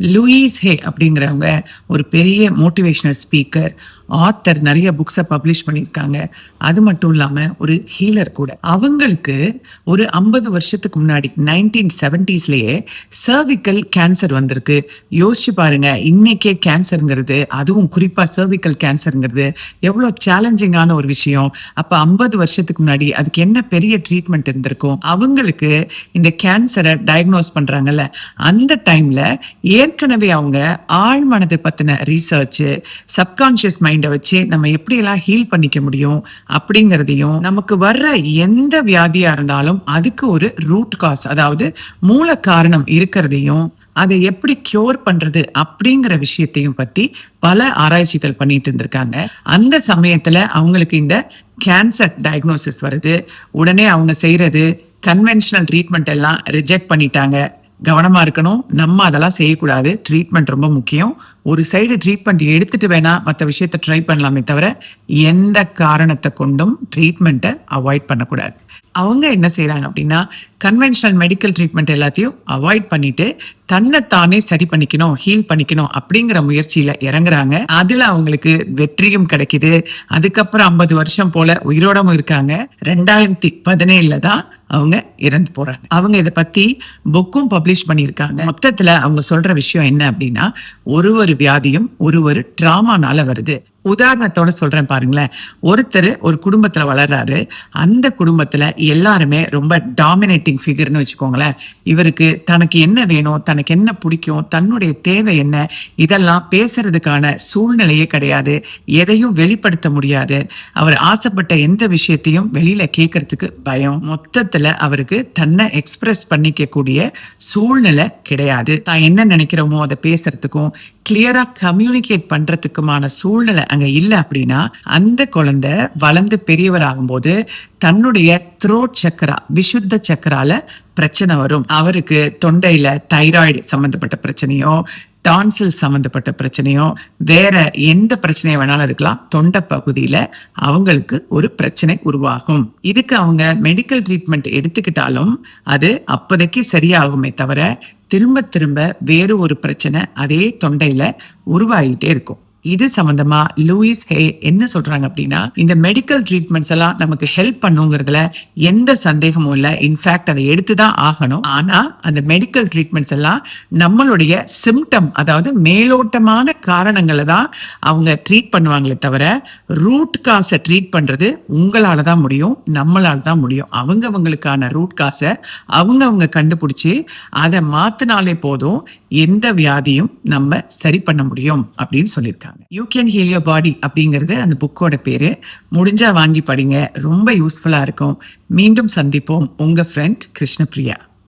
Lewis ஹே அப்படிங்கிறவங்க ஒரு பெரிய மோட்டிவேஷனல் ஸ்பீக்கர் ஆத்தர் நிறைய புக்ஸை பப்ளிஷ் பண்ணியிருக்காங்க. அது மட்டும் இல்லாமல் ஒரு ஹீலர் கூட. அவங்களுக்கு ஒரு ஐம்பது வருஷத்துக்கு முன்னாடி நைன்டீன் செவன்டிஸ்லேயே சர்விக்கல் கேன்சர் வந்திருக்கு. யோசிச்சு பாருங்க இன்னைக்கே கேன்சருங்கிறது அதுவும் குறிப்பாக சர்விக்கல் கேன்சருங்கிறது எவ்வளோ சேலஞ்சிங்கான ஒரு விஷயம். அப்போ ஐம்பது வருஷத்துக்கு முன்னாடி அதுக்கு என்ன பெரிய ட்ரீட்மெண்ட் இருந்திருக்கும்? அவங்களுக்கு இந்த கேன்சரை டயக்னோஸ் பண்ணுறாங்கல்ல அந்த டைமில் ஏற்கனவே அவங்க ஆழ் மனதை பற்றின ரீசர்ச்சு சப்கான்ஷியஸ் மைண்டை வச்சு நம்ம எப்படியெல்லாம் ஹீல் பண்ணிக்க முடியும் அப்படிங்கிறதையும் நமக்கு வர்ற எந்த வியாதியா இருந்தாலும் அதுக்கு ஒரு ரூட் காஸ் அதாவது மூல காரணம் இருக்கிறதையும் அதை எப்படி கியூர் பண்றது அப்படிங்கிற விஷயத்தையும் பத்தி பல ஆராய்ச்சிகள் பண்ணிட்டு இருந்திருக்காங்க. அந்த சமயத்துல அவங்களுக்கு இந்த கேன்சர் டயக்னோசிஸ் வருது. உடனே அவங்க செய்யறது கன்வென்ஷனல் ட்ரீட்மெண்ட் எல்லாம் ரிஜெக்ட் பண்ணிட்டாங்க. கவனமாக இருக்கணும். நம்ம அதெல்லாம் செய்யக்கூடாது. ட்ரீட்மெண்ட் ரொம்ப முக்கியம். ஒரு சைடு ட்ரீட்மெண்ட் எடுத்துட்டு வேணா மற்ற விஷயத்த ட்ரை பண்ணலாமே தவிர எந்த காரணத்தை கொண்டும் ட்ரீட்மெண்ட்டை அவாய்ட் பண்ணக்கூடாது. அவங்க என்ன செய்கிறாங்க அப்படின்னா கன்வென்ஷனல் மெடிக்கல் ட்ரீட்மெண்ட் எல்லாத்தையும் அவாய்ட் பண்ணிட்டு தன்னைத்தானே சரி பண்ணிக்கணும் ஹீல் பண்ணிக்கணும் அப்படிங்கிற முயற்சியில இறங்குறாங்க. அதுல அவங்களுக்கு வெற்றியும் கிடைக்குது. அதுக்கப்புறம் ஐம்பது வருஷம் போல உயிரோடவும் இருக்காங்க. ரெண்டாயிரத்தி பதினேழுல தான் அவங்க இறந்து போறாங்க. அவங்க இதை பத்தி புக்கும் பப்ளிஷ் பண்ணியிருக்காங்க. மொத்தத்துல அவங்க சொல்ற விஷயம் என்ன அப்படின்னா ஒரு ஒரு வியாதியும் ஒரு ஒரு டிராமானால வருது. உதாரணத்தோட சொல்றேன் பாருங்களேன். ஒருத்தர் ஒரு குடும்பத்துல வளர்றாரு. அந்த குடும்பத்துல எல்லாருமே ரொம்ப டாமினேட்டிங் ஃபிகர்னு வச்சுக்கோங்களேன். இவருக்கு தனக்கு என்ன வேணும் தனக்கு என்ன பிடிக்கும் தன்னுடைய தேவை என்ன இதெல்லாம் பேசுறதுக்கான சூழ்நிலையே கிடையாது. எதையும் வெளிப்படுத்த முடியாது. அவர் ஆசைப்பட்ட எந்த விஷயத்தையும் வெளியில கேட்கறதுக்கு பயம். மொத்தத்துல அவருக்கு தன்னை எக்ஸ்பிரஸ் பண்ணிக்க கூடிய சூழ்நிலை கிடையாது. தான் என்ன நினைக்கிறோமோ அதை பேசுறதுக்கும் கிளியரா கம்யூனிகேட் பண்றதுக்குமான சூழ்நிலை அங்க இல்லை அப்படின்னா அந்த குழந்தை வளர்ந்து பெரியவர் ஆகும்போது தன்னுடைய த்ரோட் சக்கரா விசுத்த சக்கரால பிரச்சனை வரும். அவருக்கு தொண்டையில தைராய்டு சம்பந்தப்பட்ட பிரச்சனையோ டான்சில் சம்பந்தப்பட்ட பிரச்சனையோ வேற எந்த பிரச்சனையை வேணாலும் இருக்கலாம். தொண்டை பகுதியில அவங்களுக்கு ஒரு பிரச்சனை உருவாகும். இதுக்கு அவங்க மெடிக்கல் ட்ரீட்மெண்ட் எடுத்துக்கிட்டாலும் அது அப்போதைக்கு சரியாகுமே தவிர திரும்ப திரும்ப வேறு ஒரு பிரச்சனை அதே தொண்டையில உருவாகிட்டே இருக்கும். இது சம்பந்தமா லூயிஸ் ஹே என்ன சொல்றாங்க அப்படின்னா இந்த மெடிக்கல் ட்ரீட்மெண்ட்ஸ் எல்லாம் நமக்கு ஹெல்ப் பண்ணுங்கிறதுல எந்த சந்தேகமும் இல்லை. இன்ஃபேக்ட் அதை எடுத்து தான் ஆகணும். ஆனா அந்த மெடிக்கல் ட்ரீட்மெண்ட்ஸ் எல்லாம் நம்மளுடைய சிம்டம் அதாவது மேலோட்டமான காரணங்களை தான் அவங்க ட்ரீட் பண்ணுவாங்களே தவிர ரூட் காசை ட்ரீட் பண்றது உங்களால தான் முடியும் நம்மளால தான் முடியும். அவங்கவங்களுக்கான ரூட் காசை அவங்கவங்க கண்டுபிடிச்சி அதை மாத்தினாலே போதும். எந்த வியாதியும் நம்ம சரி பண்ண முடியும் அப்படின்னு சொல்லியிருக்காங்க. You can heal your body அப்படிங்கிறது அந்த புக்கோட பேரு. முடிஞ்சா வாங்கி படிங்க. ரொம்ப யூஸ்ஃபுல்லா இருக்கும். மீண்டும் சந்திப்போம். உங்க ஃப்ரெண்ட் கிருஷ்ணபிரியா.